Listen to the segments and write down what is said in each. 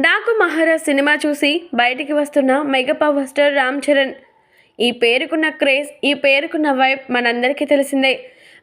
నాకు మహారాజ్ సినిమా చూసి బయటికి వస్తున్న mega power star Ram Charan. ఈ పేరుకున్న క్రేజ్ ఈ పేరుకున్న వైబ్ మనందరికీ తెలిసిందే.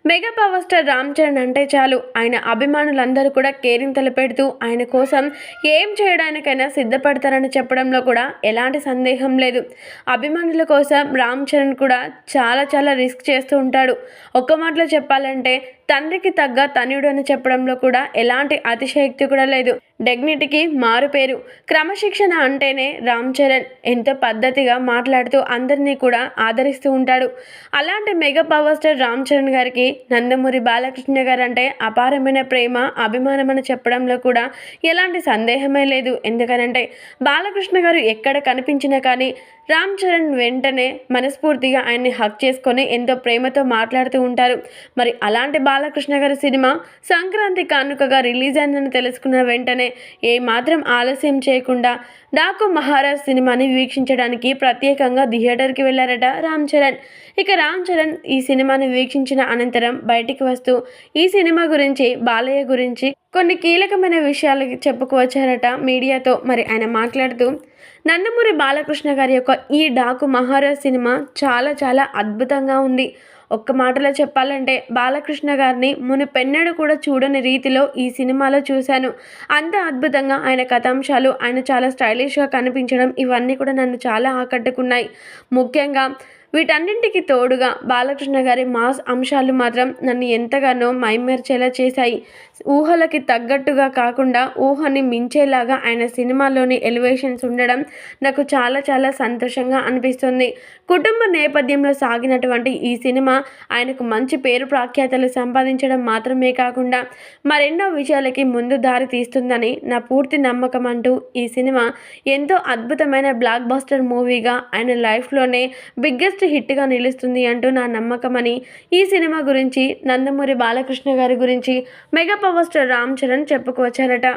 Mega power star Ram Charan అంటే చాలు. ఆయన అభిమానులందరూ కూడా కేరింగ్ తలపెడుతూ ఆయన కోసం ఏం చేయడానికైనా సిద్ధపడతారని చెప్పడంలో కూడా ఎలాంటి సందేహం లేదు. అభిమానుల కోసం రామ్ చరణ్ కూడా చాలా చాలా రిస్క్ చేస్తూ ఉంటాడు. ఒక్క మాటలో చెప్పాలంటే తండ్రికి తగ్గ తనయుడు అని చెప్పడంలో కూడా ఎలాంటి అతిశయక్తి కూడా లేదు. డెగ్నిటీకి మారు పేరు. క్రమశిక్షణ అంటేనే రామ్ చరణ్ ఎంతో పద్ధతిగా మాట్లాడుతూ అందరినీ కూడా ఆదరిస్తూ ఉంటాడు. అలాంటి mega power star Ram Charan గారికి నందమూరి బాలకృష్ణ గారు అంటే అపారమైన ప్రేమ అభిమానం అని చెప్పడంలో కూడా ఎలాంటి సందేహమే లేదు. ఎందుకనంటే బాలకృష్ణ గారు ఎక్కడ కనిపించినా కానీ రామ్ చరణ్ వెంటనే మనస్ఫూర్తిగా ఆయన్ని హక్ చేసుకొని ఎంతో ప్రేమతో మాట్లాడుతూ ఉంటారు. మరి అలాంటి బాలకృష్ణ గారి సినిమా సంక్రాంతి కానుకగా రిలీజ్ అయిందని తెలుసుకున్న వెంటనే ఏమాత్రం ఆలస్యం చేయకుండా డాకు మహారాజ్ సినిమాని వీక్షించడానికి ప్రత్యేకంగా థియేటర్కి వెళ్ళారట రామ్ చరణ్. ఇక రామ్ చరణ్ ఈ సినిమాని వీక్షించిన అనంతరం బయటికి వస్తూ ఈ సినిమా గురించి బాలయ్య గురించి కొన్ని కీలకమైన విషయాలు చెప్పుకువచ్చారట మీడియాతో మరి ఆయన మాట్లాడుతూ నందమూరి బాలకృష్ణ గారి యొక్క ఈ డాకు మహారాజ్ సినిమా చాలా చాలా అద్భుతంగా ఉంది. ఒక్క మాటలో చెప్పాలంటే బాలకృష్ణ గారిని మునుపెన్నడు కూడా చూడని రీతిలో ఈ సినిమాలో చూశాను. అంత అద్భుతంగా ఆయన కథాంశాలు ఆయన చాలా స్టైలిష్గా కనిపించడం ఇవన్నీ కూడా నన్ను చాలా ఆకట్టుకున్నాయి. ముఖ్యంగా వీటన్నింటికి తోడుగా బాలకృష్ణ గారి మాస్ అంశాలు మాత్రం నన్ను ఎంతగానో మైమర్చేలా చేశాయి. ఊహలకి తగ్గట్టుగా కాకుండా ఊహని మించేలాగా ఆయన సినిమాలోని ఎలివేషన్స్ ఉండడం నాకు చాలా చాలా సంతోషంగా అనిపిస్తుంది. కుటుంబ నేపథ్యంలో సాగినటువంటి ఈ సినిమా ఆయనకు మంచి పేరు ప్రాఖ్యాతలు సంపాదించడం మాత్రమే కాకుండా మరెన్నో విషయాలకి ముందు దారి తీస్తుందని నా పూర్తి నమ్మకం అంటూ ఈ సినిమా ఎంతో అద్భుతమైన బ్లాక్ బస్టర్ మూవీగా ఆయన లైఫ్లోనే బిగ్గెస్ట్ హిట్గా నిలుస్తుంది అంటూ నా నమ్మకమని ఈ సినిమా గురించి నందమూరి బాలకృష్ణ గారి గురించి mega power star Ram Charan చెప్పుకొచ్చారట